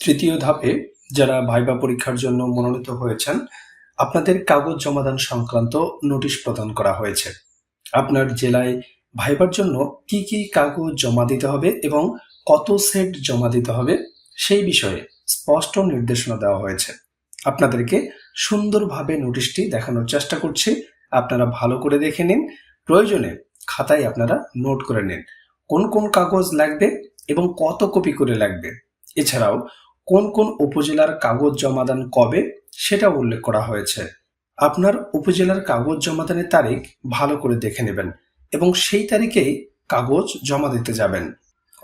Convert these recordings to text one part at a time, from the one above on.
তৃতীয় ধাপে যারা ভাইবা পরীক্ষার জন্য মনোনীত হয়েছেন, আপনাদের কাগজ জমাদান সংক্রান্ত নোটিশ প্রদান করা হয়েছে। আপনার জেলায় ভাইবার জন্য কি কি কাগজ জমা দিতে হবে এবং কত সেট জমা দিতে হবে, সেই বিষয়ে স্পষ্ট নির্দেশনা দেওয়া হয়েছে। আপনাদেরকে সুন্দরভাবে নোটিশটি দেখানোর চেষ্টা করছি। আপনারা ভালো করে দেখে নিন। প্রয়োজনে খাতায় আপনারা নোট করে নিন। কোন কোন কাগজ লাগবে এবং কত কপি করে লাগবে। এছাড়াও কোন কোন উপজেলার কাগজ জমাদান কবে সেটা উল্লেখ করা হয়েছে। আপনার উপজেলার কাগজ জমাদানের তারিখ ভালো করে দেখে নেবেন এবং সেই তারিখেই কাগজ জমা দিতে যাবেন।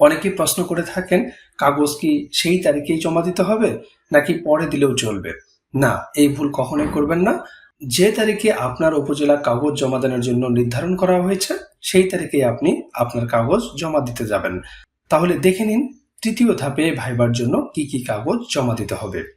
অনেকে প্রশ্ন করে থাকেন, কাগজ কি সেই তারিখেই জমা দিতে হবে নাকি পরে দিলেও চলবে? না, এই ভুল কখনোই করবেন না। যে তারিখে আপনার উপজেলা কাগজ জমাদানের জন্য নির্ধারণ করা হয়েছে, সেই তারিখে আপনি আপনার কাগজ জমা দিতে যাবেন। তাহলে দেখে নিন তৃতীয় ধাপে ভাইবার জন্য কি কি কাগজ জমা দিতে হবে?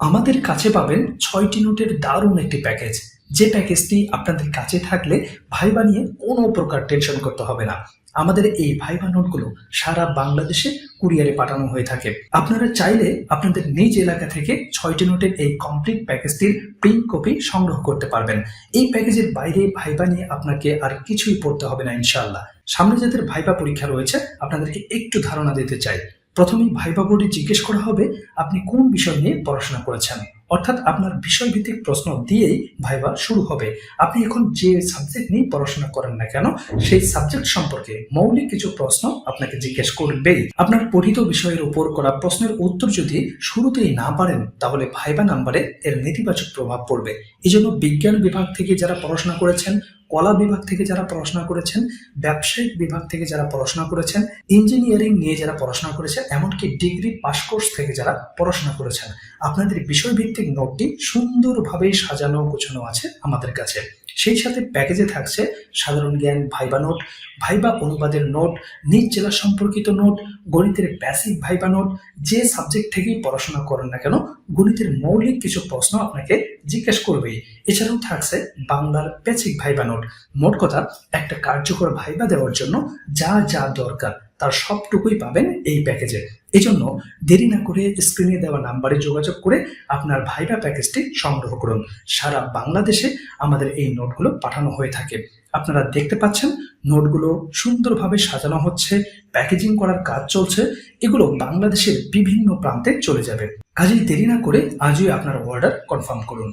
আমাদের কাছে পাবেন ছয়টি নোটের দারুণ একটি প্যাকেজ। যে প্যাকেজটি আপনাদের কাছে থাকলে ভাইবা নিয়ে কোনো প্রকার টেনশন করতে হবে না। আমাদের এই ভাইবা নোটগুলো সারা বাংলাদেশে কুরিয়ারে পাঠানো হয়ে থাকে। আপনারা চাইলে আপনাদের নিজ এলাকা থেকে ছয়টি নোটের এই কমপ্লিট প্যাকেজটির প্রিন্ট কপি সংগ্রহ করতে পারবেন। এই প্যাকেজের বাইরে ভাইবা নিয়ে আপনাকে আর কিছুই পড়তে হবে না ইনশাল্লাহ সামনে যাদের ভাইবা পরীক্ষা রয়েছে, আপনাদেরকে একটু ধারণা দিতে চাই। প্রথমেই ভাইবা বোর্ডে জিজ্ঞেস করা হবে আপনি কোন বিষয় নিয়ে পড়াশোনা করেছেন। অর্থাৎ আপনার বিষয়ভিত্তিক প্রশ্ন দিয়েই ভাইবা শুরু হবে। আপনি এখন যে সাবজেক্ট নিয়ে পড়াশোনা করেন না কেন, সেই সাবজেক্ট সম্পর্কে মৌলিক কিছু প্রশ্ন আপনাকে জিজ্ঞেস করবেই। আপনার পঠিত বিষয়ের উপর করা প্রশ্নের উত্তর যদি শুরুতেই না পারেন, তাহলে ভাইবা নাম্বারে এর নেতিবাচক প্রভাব পড়বে। এই জন্য বিজ্ঞান বিভাগ থেকে যারা পড়াশোনা করেছেন কলা বিভাগ থেকে যারা পড়াশোনা করেছেন, ব্যবসায়িক বিভাগ থেকে যারা পড়াশোনা করেছেন ইঞ্জিনিয়ারিং নিয়ে যারা পড়াশোনা করেছেন, এমনকি ডিগ্রি পাস কোর্স থেকে যারা পড়াশোনা করেছেন। আপনাদের বিষয়ভিত্তিক নোটটি সুন্দরভাবেই সাজানো, গোছানো আছে আমাদের কাছে। সেই সাথে প্যাকেজে থাকছে সাধারণ জ্ঞান ভাইবা নোট ভাইবা অনুবাদের নোট নিজ জেলা সম্পর্কিত নোট গণিতের বেসিক ভাইবা নোট যে সাবজেক্ট থেকেই পড়াশোনা করেন না কেন, গণিতের মৌলিক কিছু প্রশ্ন আপনাকে জিজ্ঞেস করবেই। এছাড়াও থাকছে বাংলার বেসিক ভাইবা নোট মোট কথা একটা কার্যকর ভাইবা দেওয়ার জন্য যা যা দরকার তার সবটুকুই পাবেন এই প্যাকেজে এই জন্য দেরি না করে স্ক্রিনে দেওয়া নাম্বারে যোগাযোগ করে আপনার ভাইবা প্যাকেজটি সংগ্রহ করুন। সারা বাংলাদেশে আমাদের এই নোটগুলো পাঠানো হয়ে থাকে। আপনারা দেখতে পাচ্ছেন, নোটগুলো সুন্দরভাবে সাজানো হচ্ছে প্যাকেজিং করার কাজ চলছে, এগুলো বাংলাদেশের বিভিন্ন প্রান্তে চলে যাবে। কাজেই দেরি না করে আজই আপনার অর্ডার কনফার্ম করুন।